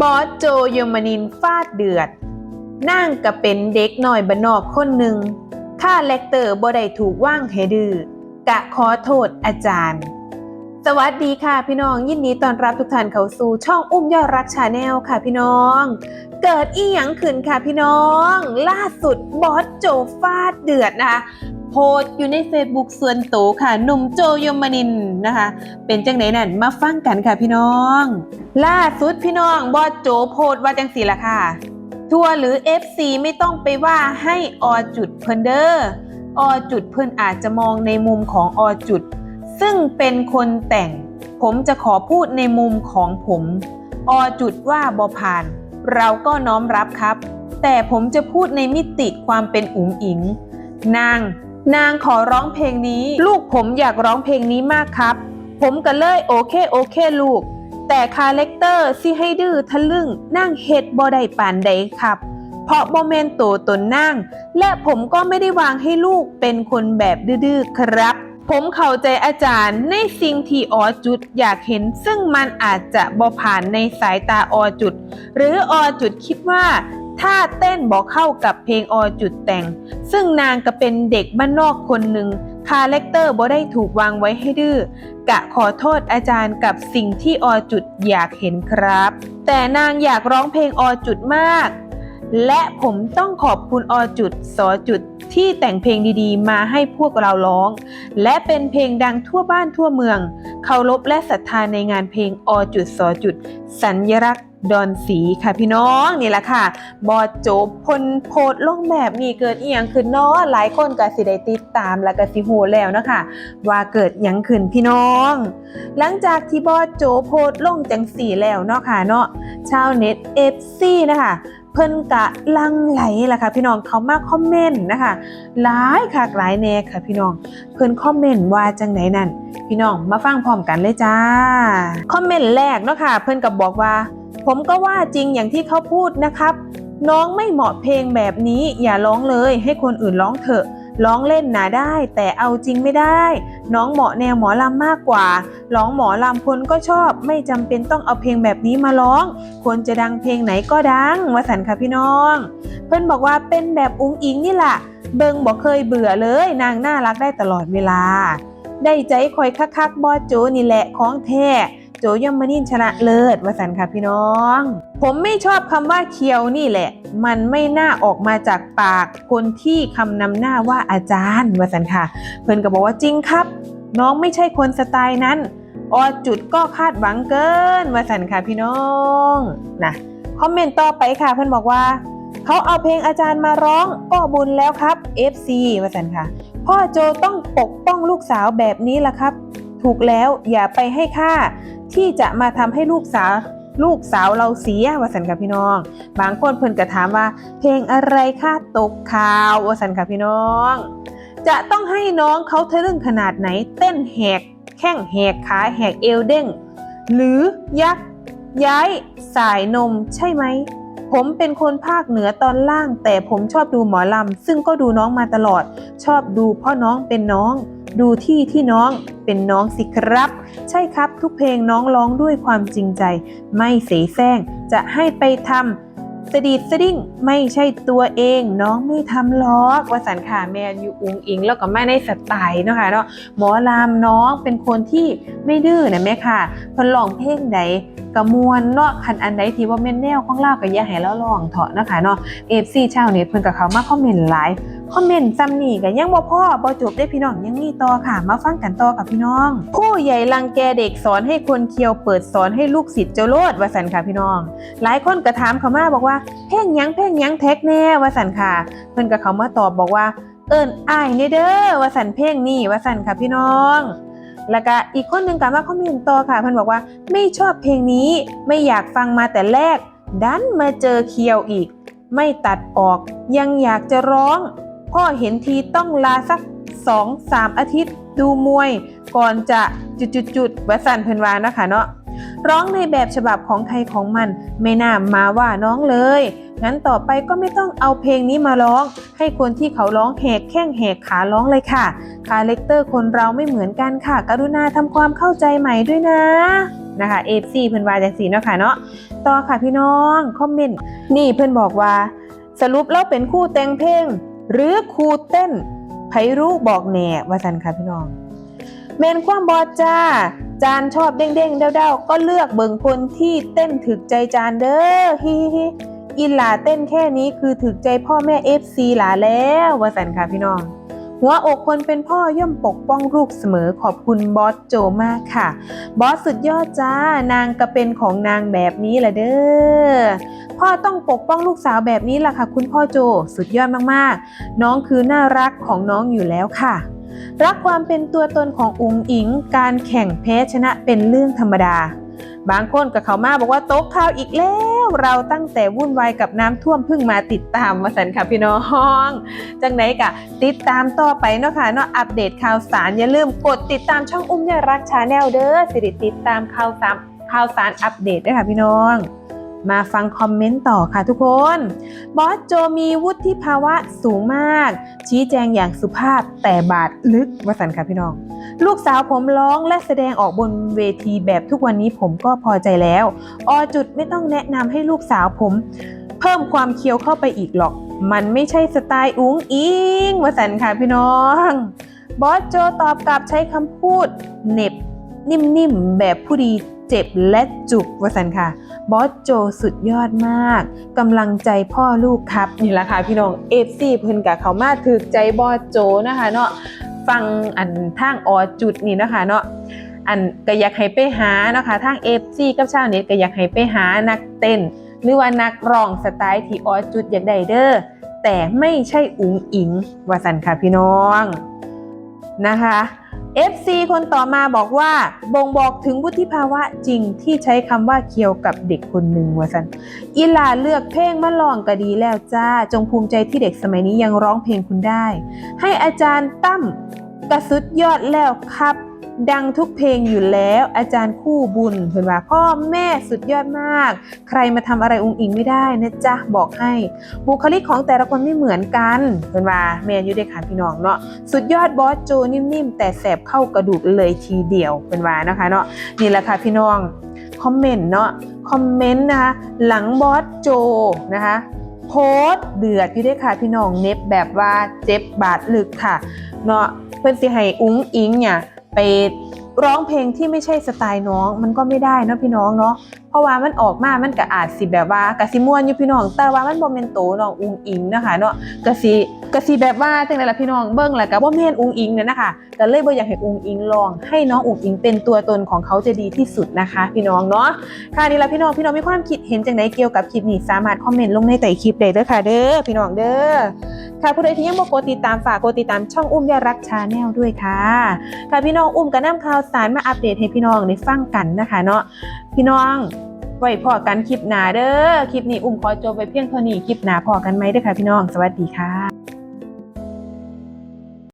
บอสโจยมนินฟาดเดือด นั่งกับเป็นเด็กหน่อยบานนอกคนหนึ่งข้าเลกเตอร์บ่ได้ถูกว่างให้ดื้อกะขอโทษอาจารย์ สวัสดีค่ะพี่น้องยินดีต้อนรับทุกท่านเข้าสู่ช่องอุ้มยอดรักชาแนลค่ะพี่น้อง เกิดอีหยังขึ้นค่ะพี่น้อง ล่าสุดบอสโจฟาดเดือดนะคะโพสต์อยู่ใน Facebook ส่วนตัวค่ะหนุ่มโจยมนินนะคะ เป็นจังไหนนั่นมาฟังกันค่ะพี่น้อง ล่าสุดพี่น้องบอสโจโพสต์ว่าจังสีละค่ะ ทัวร์หรือ FC ไม่ต้องไปว่าให้อจุดเพิ่นเดอร์อจุดเพิ่นอาจจะมองในมุมของอจุด ซึ่งเป็นคนแต่ง ผมจะขอพูดในมุมของผม อจุดว่าบอผ่าน เราก็น้อมรับครับ แต่ผมจะพูดในมิติความเป็นอุ๋งอิง นาง นางขอร้องเพลงนี้ ลูกผมอยากร้องเพลงนี้มากครับ ผมก็เลยโอเคโอเคลูก แต่คาแรคเตอร์สิให้ดื้อทะลึ่งนั่งเฮ็ดบ่ได้ปานใดครับเพราะบ่แมนโตตนนั่ง และผมก็ไม่ได้วางให้ลูกเป็นคนแบบดื้อๆครับ ผมเข้าใจอาจารย์ในสิ่งที่ออจุดอยากเห็น ซึ่งมันอาจจะบ่ผ่านในสายตาออจุด หรืออจุดคิดว่าถ้าเต้นบอกเข้ากับเพลงออจุดแต่ง ซึ่งนางก็เป็นเด็กบ้านนอกคนหนึ่งคาแรคเตอร์บ่ได้ถูกวางไว้ให้ดื้อกะขอโทษอาจารย์กับสิ่งที่ออจุดอยากเห็นครับ แต่นางอยากร้องเพลงอจุดมาก และผมต้องขอบคุณอจุดสอจุดที่แต่งเพลงดีๆ มาให้พวกเราร้อง และเป็นเพลงดังทั่วบ้านทั่วเมือง เคารพและศรัทธาในงานเพลงอจุดสอจุด สัญลักษณ์ดอนสีค่ะพี่น้องนี่แหละค่ะ บอดโจบพลโพดลงแบบนี้เกิดอีหยังขึ้นเนาะหลายคนก็สิได้ติดตามแล้วก็สิโหแล้วนะคะว่าเกิดหยังขึ้นพี่น้อง หลังจากที่บอดโจโพดลงจังสีแล้วเนาะค่ะเนาะชาวเน็ตเอฟซีนะคะ พิ่นกะลังไหลล่ะค่ะ พี่น้องเขามาคอมเมนต์นะคะหลายคักหลายแน่ค่ะ พี่น้องเพิ่นคอมเมนต์ว่าจังไหนนั่น พี่น้องมาฟังพร้อมกันเลยจ้าคอมเมนต์แรกเนาะค่ะ เพิ่นก็บอกว่า ผมก็ว่าจริงอย่างที่เขาพูดนะครับ น้องไม่เหมาะเพลงแบบนี้อย่าร้องเลย ให้คนอื่นร้องเถอะร้องเล่นนะได้ แต่เอาจริงไม่ได้ น้องเหมาะแนวหมอลำมากกว่า ร้องหมอลำคนก็ชอบ ไม่จำเป็นต้องเอาเพลงแบบนี้มาร้องควรจะดังเพลงไหนก็ดังวสันค่ะพี่น้อง เพื่อนบอกว่าเป็นแบบอุ้งอิงนี่แหละเบิงบอกเคยเบื่อเลย นางน่ารักได้ตลอดเวลา ได้ใจคอยคักๆบอโจนี่แหละของแท้ โจยมนินชนะเลิศวสันค่ะพี่น้อง ผมไม่ชอบคำว่าเคียวนี่แหละ มันไม่น่าออกมาจากปากคนที่คำนำหน้าว่าอาจารย์วสันค่ะ เพื่อนก็บอกว่าจริงครับ น้องไม่ใช่คนสไตล์นั้น ออจุดก็คาดหวังเกินวสันค่ะพี่น้องนะคอมเมนต์ต่อไปค่ะ เพื่อนบอกว่าเขาเอาเพลงอาจารย์มาร้องก็บุญแล้วครับ FC วสันค่ะ พ่อโจต้องปกป้องลูกสาวแบบนี้ล่ะครับ ถูกแล้วอย่าไปให้ค่า ที่จะมาทำให้ลูกสาวลูกสาวเราเสียวสันค่ะพี่น้อง บางคนเพิ่นก็ถามว่า เพลงอะไรคะตกข่าววสันค่ะพี่น้อง จะต้องให้น้องเขาทะลึ่งขนาดไหน เต้นแหกแข้งแหกขาแหกเอวเด้งหรือยักย้ายสายนมใช่ไหม ผมเป็นคนภาคเหนือตอนล่าง แต่ผมชอบดูหมอลำ ซึ่งก็ดูน้องมาตลอด ชอบดูเพราะน้องเป็นน้อง ดูที่ที่น้องเป็นน้องสิครับ ใช่ครับทุกเพลงน้องร้องด้วยความจริงใจ ไม่เสแสร้งจะให้ไปทำ สดีดสดิ้งไม่ใช่ตัวเอง น้องไม่ทำล้อกวสันค่ะแมนยูอุงอิง แล้วก็ไม่ในสไตล์เนาะค่ะเนาะหมอลามน้องเป็นคนที่ไม่ดื้อนะแม่ค่ะเพิ่นร้องเพลงใดกระมวลเนาะคันอันใดที่ว่าแม่นแนวของเล่ากับยาให้เราลองเถาะนะคะเนาะ FC ชาวเน็ตเพิ่นกับเขามาคอมเมนต์ไลฟ์ คอมเมนต์ซ้ำนี่ก็ยังบ่พ่อบ่จบได้พี่น้องยังมีต่อค่ะ มาฟังกันต่อกับพี่น้อง ผู้ใหญ่รังแกเด็กสอนให้คนเคียวเปิดสอนให้ลูกศิษย์เจ้าโลดว่าสันค่ะพี่น้อง หลายคนก็ถามเขามาบอกว่าเพลงยังเพลงยังแท็กแน่ว่าสันค่ะ เพิ่นก็เขามาตอบบอกว่า เอิ้นอ้ายเนเด้อว่าสันเพลงนี่ว่าสันค่ะพี่น้องแล้วก็อีกคนหนึ่งก็มาคอมเมนต์ต่อค่ะเพิ่นบอกว่าไม่ชอบเพลงนี้ไม่อยากฟังมาแต่แรก ดันมาเจอเคียวอีก ไม่ตัดออกยังอยากจะร้อง พ่อเห็นทีต้องลาสักสองสามอาทิตย์ ดูมวย ก่อนจะจุดๆๆวสันเพิ่นวานะคะเนาะร้องในแบบฉบับของใครของมัน ไม่น่ามาว่าน้องเลย งั้นต่อไปก็ไม่ต้องเอาเพลงนี้มาร้อง ให้คนที่เขาร้องแหกแข้งแหกขาร้องเลยค่ะ คาแรคเตอร์คนเราไม่เหมือนกันค่ะ กรุณาทำความเข้าใจใหม่ด้วยนะนะคะ FC เพิ่อนวาจังซี่เนาะค่ะเนาะต่อค่ะพี่น้อง คอมเมนต์ นี่เพิ่อนบอกว่า สรุปแล้วเป็นคู่แต่งเพลง หรือครูเต้นไผรู้บอกแหน่ว่าสันค่ะพี่น้องเมนความบอจ้า จานชอบเด้งเด้งเด้าๆก็เลือกเบิ่งคนที่เต้นถึกใจจานเด้อฮิฮิฮิอิหลาเต้นแค่นี้คือถึกใจพ่อแม่เอฟซีหลาแล้วว่าสันค่ะพี่น้อง หัวอกคนเป็นพ่อย่อมปกป้องลูกเสมอขอบคุณบอสโจมากค่ะ บอสสุดยอดจ้านางก็เป็นของนางแบบนี้แหละเด้อพ่อต้องปกป้องลูกสาวแบบนี้ล่ะค่ะ คุณพ่อโจสุดยอดมากๆ น้องคือน่ารักของน้องอยู่แล้วค่ะ รักความเป็นตัวตนของอุ๋งอิง การแข่งแพ้ชนะเป็นเรื่องธรรมดา บางคนกับเขามาบอกว่าโต๊ะข่าวอีกแล้ว เราตั้งแต่วุ่นวายกับน้ำท่วมเพิ่งมาติดตามมาสันค่ะพี่น้องจังไหนกะติดตามต่อไปเนาะค่ะเนาะอัปเดตข่าวสารอย่าลืมกดติดตามช่องอุ้มเนี่ยรักชาแนลเด้อสิริติดตามข่าวสารข่าวสารอัปเดตด้วยค่ะพี่น้อง มาฟังคอมเมนต์ต่อค่ะทุกคน บอสโจมีวุฒิภาวะสูงมาก ชี้แจงอย่างสุภาพแต่บาดลึกวสันค่ะพี่น้อง ลูกสาวผมร้องและแสดงออกบนเวทีแบบทุกวันนี้ผมก็พอใจแล้ว อจุดไม่ต้องแนะนำให้ลูกสาวผม เพิ่มความเคี้ยวเข้าไปอีกหรอก มันไม่ใช่สไตล์อุ้งอิงวสันค่ะพี่น้อง บอสโจตอบกลับใช้คำพูดเน็บนิ่มๆแบบผู้ดี เจ็บและจุกวสันค่ะ บอสโจสุดยอดมากกำลังใจพ่อลูกครับ นี่แหละค่ะพี่น้องเอฟซีเพิ่นกับเขามาถึกใจบอสโจนะคะเนาะฟังอันทางออจุดนี่นะคะเนาะอันก็อยากให้ไปหานะคะทางเอฟซีกับชาวเน็ตก็อยากให้ไปหานักเต้น หรือว่านักร้องสไตล์ที่ออจุดอยากได้เด้อแต่ไม่ใช่อุ๋งอิงวสันค่ะพี่น้องนะคะ FC คนต่อมาบอกว่า บ่งบอกถึงวุฒิภาวะจริงที่ใช้คำว่าเคียวกับเด็กคนหนึ่งวะสันอีลาเลือกเพลงมาลองก็ดีแล้วจ้า จงภูมิใจที่เด็กสมัยนี้ยังร้องเพลงคุณได้ ให้อาจารย์ตั้มกระสุดยอดแล้วครับ ดังทุกเพลงอยู่แล้ว อาจารย์คู่บุญเห็นว่าพ่อแม่สุดยอดมาก ใครมาทำอะไรองค์อิงไม่ได้นะจ๊ะบอกให้ บุคลิกของแต่ละคนไม่เหมือนกันเป็นว่าแมนอยูเด็กขาพี่น้องเนาะสุดยอดบอสโจนิ่มๆแต่แสบเข้ากระดูกเลยทีเดียวเป็นว่านะคะเนาะนี่แหละค่ะพี่น้องคอมเมนต์เนาะคอมเมนต์นะคะหลังบอสโจนะคะโพสเดือดพี่ด้ค่ะพี่น้องเน็บแบบว่าเจ็บบาดลึกค่ะเนาะเพื่อนสิให้อุ้งอิงเนี่ย ไปร้องเพลงที่ไม่ใช่สไตล์น้องมันก็ไม่ได้เนาะพี่น้องเนาะเพราะว่ามันออกมามันก็อาจสิแบบว่ากะสิม่วนอยู่พี่น้อง แต่ว่ามันบ่แม่นโตน้องอุ้งอิงนะคะเนาะกะสิกะสิแบบว่าจังไดล่ะพี่น้องเบิ่งแล้วก็บ่แม่นอุงอิงเนี่ยนะคะก็เลยบ่อยากให้อุงอิงลองให้น้องอุงอิงเป็นตัวตนของเขาจะดีที่สุดนะคะ พี่น้องเนาะค่ะนี่ล่ะพี่น้องพี่น้องมีความคิดเห็นจังไดเกี่ยวกับคลิปนี้สามารถคอมเมนต์ลงในใต้คลิปได้เด้อค่ะเด้อพี่น้องเด้อ ค่ะผู้ใดที่ยังบ่กดติดตามฝากกดติดตามช่องอุ้มยารักชาแนลด้วยค่ะค่ะพี่น้องอุ้มก็นำข่าวสารมาอัปเดตให้พี่น้องได้ฟังกันนะคะเนาะพี่น้องไว้พอกันคลิปหน้าเด้อคลิปนี้อุ้มขอจบไปเพียงเท่านี้คลิปหน้าพอกันไหมเด้อค่ะพี่น้องสวัสดีค่ะ